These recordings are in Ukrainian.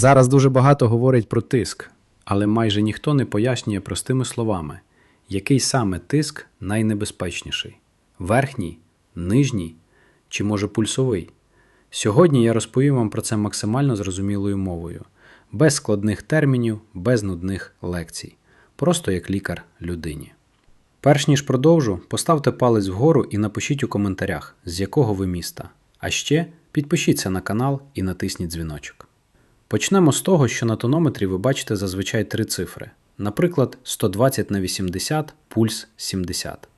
Зараз дуже багато говорять про тиск, але майже ніхто не пояснює простими словами, який саме тиск найнебезпечніший верхній, нижній чи може пульсовий. Сьогодні я розповім вам про це максимально зрозумілою мовою, без складних термінів, без нудних лекцій, просто як лікар людині. Перш ніж продовжу, поставте палець вгору і напишіть у коментарях, з якого ви міста. А ще підпишіться на канал і натисніть дзвіночок. Почнемо з того, що на тонометрі ви бачите зазвичай три цифри. Наприклад, 120 на 80, пульс 70.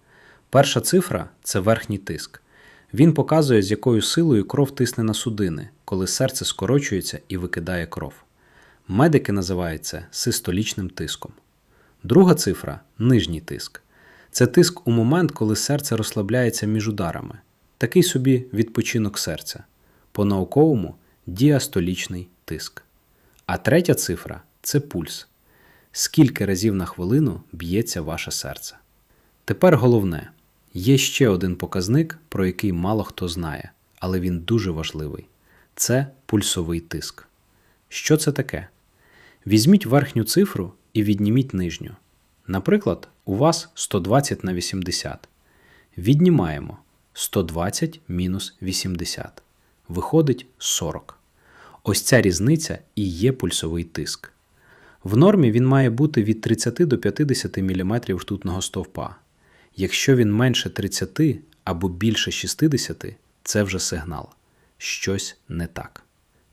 Перша цифра це верхній тиск. Він показує, з якою силою кров тисне на судини, коли серце скорочується і викидає кров. Медики називають це систолічним тиском. Друга цифра нижній тиск. Це тиск у момент, коли серце розслабляється між ударами. Такий собі відпочинок серця. По-науковому діастолічний тиск. А третя цифра це пульс. Скільки разів на хвилину б'ється ваше серце. Тепер головне: є ще один показник, про який мало хто знає, але він дуже важливий це пульсовий тиск. Що це таке? Візьміть верхню цифру і відніміть нижню. Наприклад, у вас 120 на 80. Віднімаємо 120 мінус 80. Виходить 40. Ось ця різниця і є пульсовий тиск. В нормі він має бути від 30 до 50 мм ртутного стовпа. Якщо він менше 30 або більше 60, це вже сигнал. Щось не так.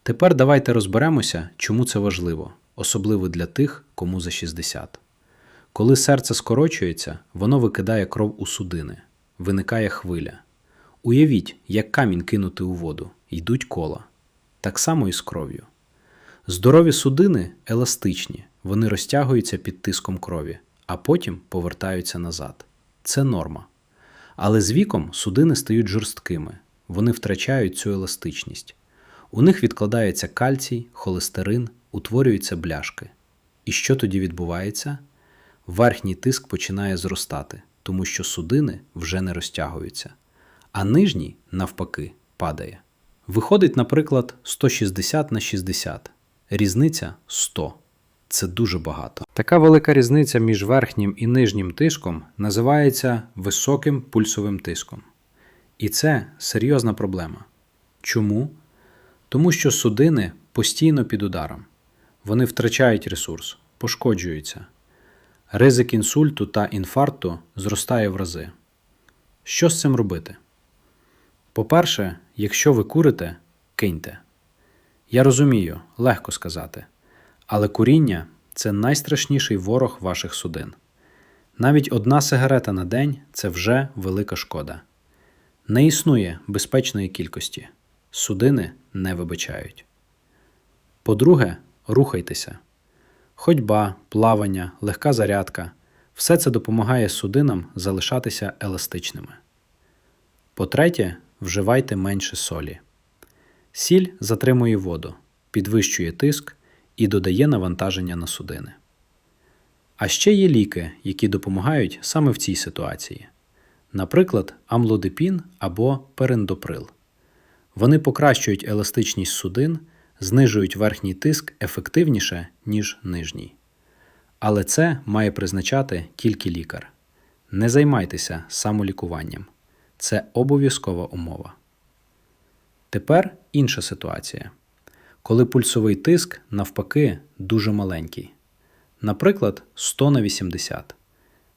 Тепер давайте розберемося, чому це важливо, особливо для тих, кому за 60. Коли серце скорочується, воно викидає кров у судини, виникає хвиля. Уявіть, як камінь кинути у воду, йдуть кола. Так само і з кров'ю. Здорові судини еластичні, вони розтягуються під тиском крові, а потім повертаються назад. Це норма. Але з віком судини стають жорсткими, вони втрачають цю еластичність. У них відкладається кальцій, холестерин, утворюються бляшки. І що тоді відбувається? Верхній тиск починає зростати, тому що судини вже не розтягуються, а нижній, навпаки, падає. Виходить, наприклад, 160 на 60. Різниця 100. Це дуже багато. Така велика різниця між верхнім і нижнім тиском називається високим пульсовим тиском. І це серйозна проблема. Чому? Тому що судини постійно під ударом. Вони втрачають ресурс, пошкоджуються. Ризик інсульту та інфаркту зростає в рази. Що з цим робити? По-перше, якщо ви курите, киньте. Я розумію, легко сказати, але куріння це найстрашніший ворог ваших судин. Навіть одна сигарета на день це вже велика шкода. Не існує безпечної кількості, судини не вибачають. По-друге, рухайтеся. Ходьба, плавання, легка зарядка все це допомагає судинам залишатися еластичними. По-третє, вживайте менше солі. Сіль затримує воду, підвищує тиск і додає навантаження на судини. А ще є ліки, які допомагають саме в цій ситуації, наприклад, амлодипін або перендоприл. Вони покращують еластичність судин, знижують верхній тиск ефективніше, ніж нижній. Але це має призначати тільки лікар. Не займайтеся самолікуванням. Це обов'язкова умова. Тепер інша ситуація. Коли пульсовий тиск, навпаки, дуже маленький. Наприклад, 100 на 80.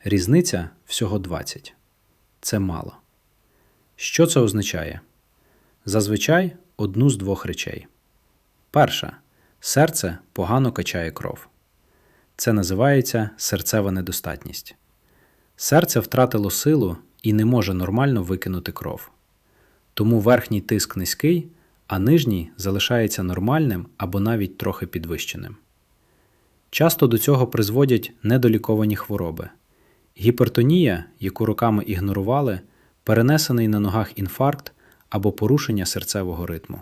Різниця всього 20. Це мало. Що це означає? Зазвичай одну з двох речей. Перша серце погано качає кров. Це називається серцева недостатність. Серце втратило силу і не може нормально викинути кров. Тому верхній тиск низький, а нижній залишається нормальним або навіть трохи підвищеним. Часто до цього призводять недоліковані хвороби. Гіпертонія, яку роками ігнорували, перенесений на ногах інфаркт або порушення серцевого ритму.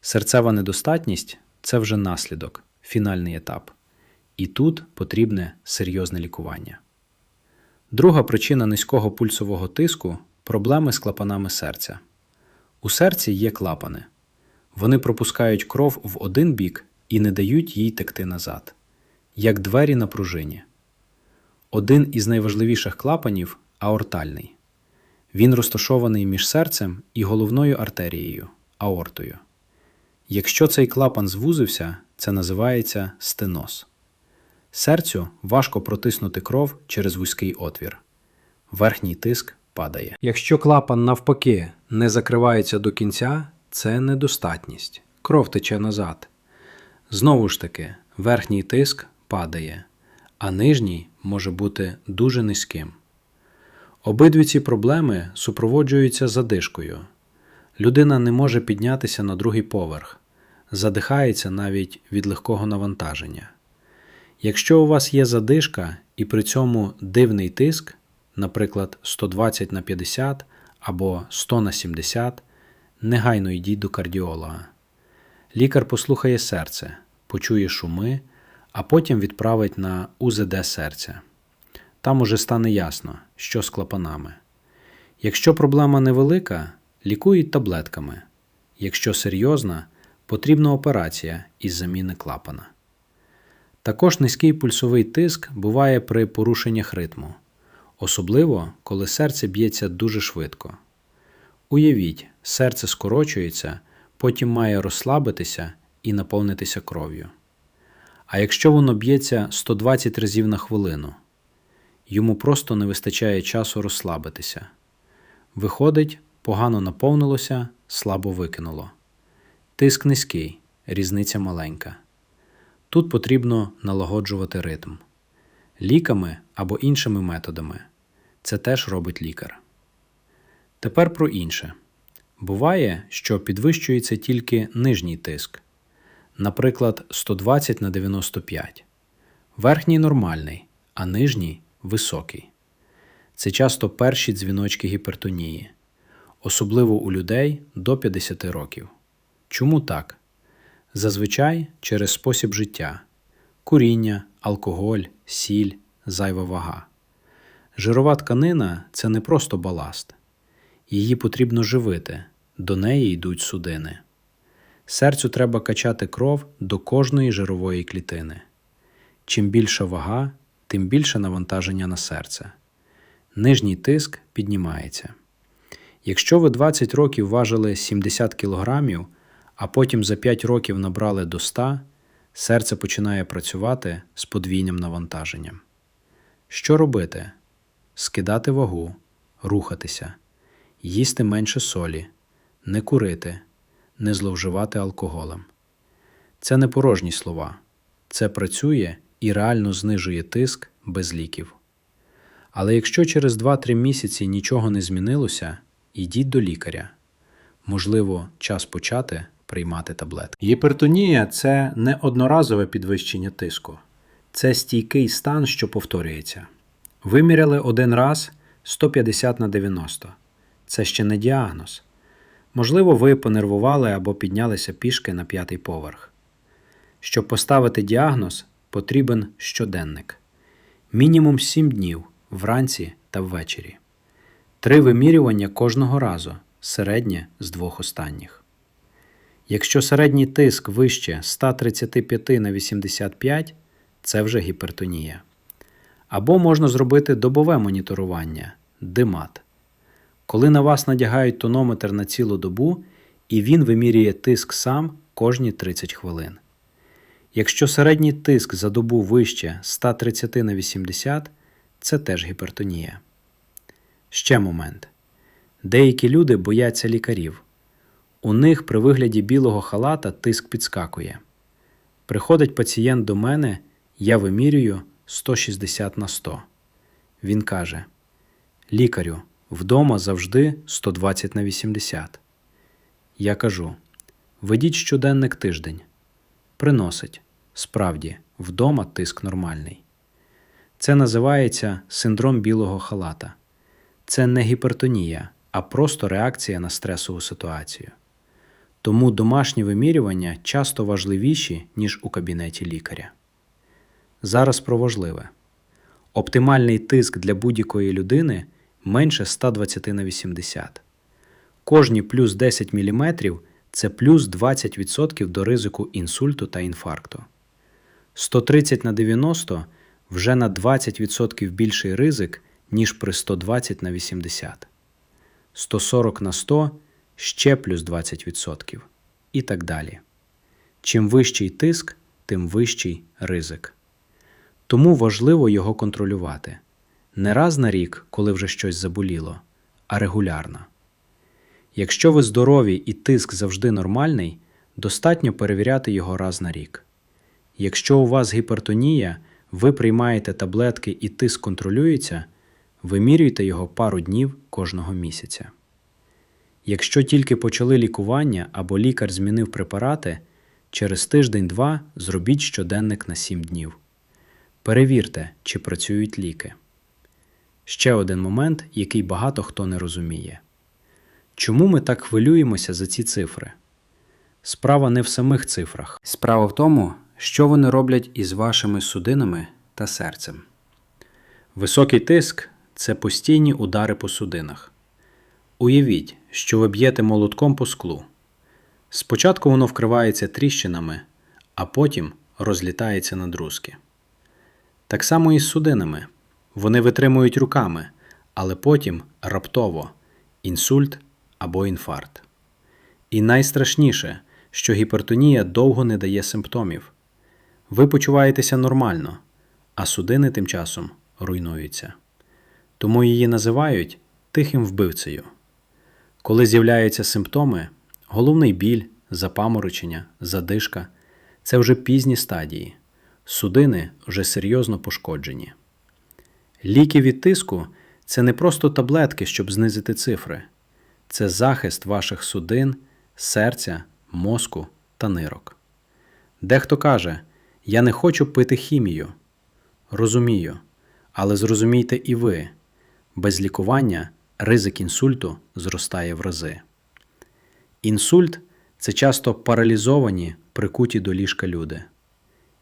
Серцева недостатність це вже наслідок, фінальний етап. І тут потрібне серйозне лікування. Друга причина низького пульсового тиску проблеми з клапанами серця. У серці є клапани. Вони пропускають кров в один бік і не дають їй текти назад, як двері на пружині. Один із найважливіших клапанів аортальний. Він розташований між серцем і головною артерією аортою. Якщо цей клапан звузився, це називається стеноз. Серцю важко протиснути кров через вузький отвір. Верхній тиск падає. Якщо клапан навпаки не закривається до кінця, це недостатність. Кров тече назад. Знову ж таки, верхній тиск падає, а нижній може бути дуже низьким. Обидві ці проблеми супроводжуються задишкою. Людина не може піднятися на другий поверх, задихається навіть від легкого навантаження. Якщо у вас є задишка і при цьому дивний тиск, наприклад, 120 на 50 або 100 на 70, негайно йдіть до кардіолога. Лікар послухає серце, почує шуми, а потім відправить на УЗД серця. Там уже стане ясно, що з клапанами. Якщо проблема невелика, лікують таблетками. Якщо серйозна, потрібна операція із заміни клапана. Також низький пульсовий тиск буває при порушеннях ритму, особливо коли серце б'ється дуже швидко. Уявіть, серце скорочується, потім має розслабитися і наповнитися кров'ю. А якщо воно б'ється 120 разів на хвилину, йому просто не вистачає часу розслабитися. Виходить, погано наповнилося, слабо викинуло. Тиск низький, різниця маленька. Тут потрібно налагоджувати ритм ліками або іншими методами. Це теж робить лікар. Тепер про інше. Буває, що підвищується тільки нижній тиск, наприклад, 120 на 95. Верхній нормальний, а нижній високий. Це часто перші дзвіночки гіпертонії, особливо у людей до 50 років. Чому так? Зазвичай через спосіб життя, куріння, алкоголь, сіль, зайва вага. Жирова тканина це не просто баласт. Її потрібно живити, до неї йдуть судини. Серцю треба качати кров до кожної жирової клітини. Чим більша вага, тим більше навантаження на серце. Нижній тиск піднімається. Якщо ви 20 років важили 70 кг, а потім за 5 років набрали до 100, серце починає працювати з подвійним навантаженням. Що робити? Скидати вагу, рухатися, їсти менше солі, не курити, не зловживати алкоголем. Це не порожні слова. Це працює і реально знижує тиск без ліків. Але якщо через 2-3 місяці нічого не змінилося, йдіть до лікаря. Можливо, час почати приймати таблетки. Гіпертонія це не одноразове підвищення тиску, це стійкий стан, що повторюється. Виміряли один раз 150 на 90. Це ще не діагноз. Можливо, ви понервували або піднялися пішки на п'ятий поверх. Щоб поставити діагноз, потрібен щоденник. Мінімум 7 днів вранці та ввечері. Три вимірювання кожного разу, середнє з двох останніх. Якщо середній тиск вище 135 на 85, це вже гіпертонія. Або можна зробити добове моніторування димат. Коли на вас надягають тонометр на цілу добу, і він вимірює тиск сам кожні 30 хвилин. Якщо середній тиск за добу вище 130 на 80, це теж гіпертонія. Ще момент. Деякі люди бояться лікарів. У них при вигляді білого халата тиск підскакує. Приходить пацієнт до мене, я вимірюю 160 на 100. Він каже: Лікарю, вдома завжди 120 на 80. Я кажу: ведіть щоденник тиждень. Приносить. Справді, вдома тиск нормальний. Це називається синдром білого халата. Це не гіпертонія, а просто реакція на стресову ситуацію. Тому домашні вимірювання часто важливіші, ніж у кабінеті лікаря. Зараз про важливе. Оптимальний тиск для будь-якої людини менше 120 на 80. Кожні плюс 10 мм це плюс 20% до ризику інсульту та інфаркту. 130 на 90 вже на 20% більший ризик, ніж при 120 на 80. 140 на 100 ще плюс 20% і так далі. Чим вищий тиск, тим вищий ризик. Тому важливо його контролювати не раз на рік, коли вже щось заболіло, а регулярно. Якщо ви здорові і тиск завжди нормальний, достатньо перевіряти його раз на рік. Якщо у вас гіпертонія, ви приймаєте таблетки і тиск контролюється, вимірюйте його пару днів кожного місяця. Якщо тільки почали лікування або лікар змінив препарати, через тиждень-два зробіть щоденник на 7 днів. Перевірте, чи працюють ліки. Ще один момент, який багато хто не розуміє. Чому ми так хвилюємося за ці цифри? Справа не в самих цифрах. Справа в тому, що вони роблять із вашими судинами та серцем. Високий тиск це постійні удари по судинах. Уявіть, що ви б'єте молотком по склу. Спочатку воно вкривається тріщинами, а потім розлітається на друзки. Так само і з судинами. Вони витримують руками, але потім раптово інсульт або інфаркт. І найстрашніше, що гіпертонія довго не дає симптомів. Ви почуваєтеся нормально, а судини тим часом руйнуються. Тому її називають тихим вбивцею. Коли з'являються симптоми, головний біль, запаморочення, задишка це вже пізні стадії. Судини вже серйозно пошкоджені. Ліки від тиску це не просто таблетки, щоб знизити цифри, це захист ваших судин, серця, мозку та нирок. Дехто каже: Я не хочу пити хімію. Розумію, але зрозумійте і ви, без лікування ризик інсульту зростає в рази. Інсульт це часто паралізовані, прикуті до ліжка люди.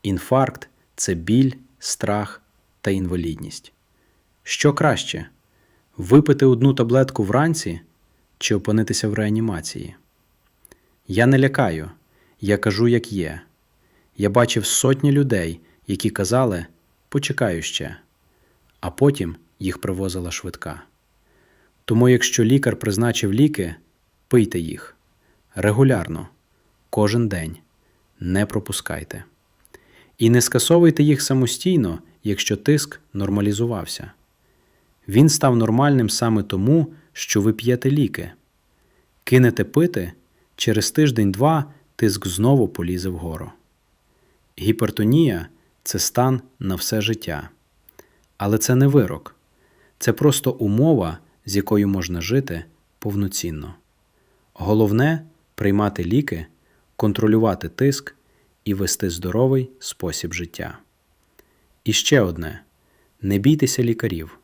Інфаркт це біль, страх та інвалідність. Що краще випити одну таблетку вранці чи опинитися в реанімації? Я не лякаю, я кажу, як є. Я бачив сотні людей, які казали почекаю ще, а потім їх привозила швидка. Тому, якщо лікар призначив ліки, пийте їх регулярно, кожен день, не пропускайте. І не скасовуйте їх самостійно, якщо тиск нормалізувався. Він став нормальним саме тому, що ви п'єте ліки. Кинете пити, через тиждень-два тиск знову полізе вгору. Гіпертонія це стан на все життя. Але це не вирок, це просто умова, з якою можна жити повноцінно. Головне приймати ліки, контролювати тиск і вести здоровий спосіб життя. І ще одне: не бійтеся лікарів.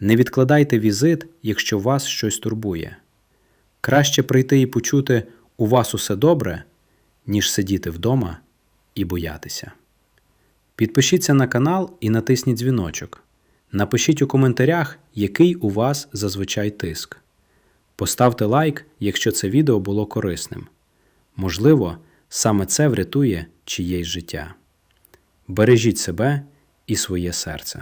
Не відкладайте візит, якщо вас щось турбує. Краще прийти і почути у вас усе добре, ніж сидіти вдома і боятися. Підпишіться на канал і натисніть дзвіночок. Напишіть у коментарях, який у вас зазвичай тиск. Поставте лайк, якщо це відео було корисним. Можливо, саме це врятує чиєсь життя. Бережіть себе і своє серце.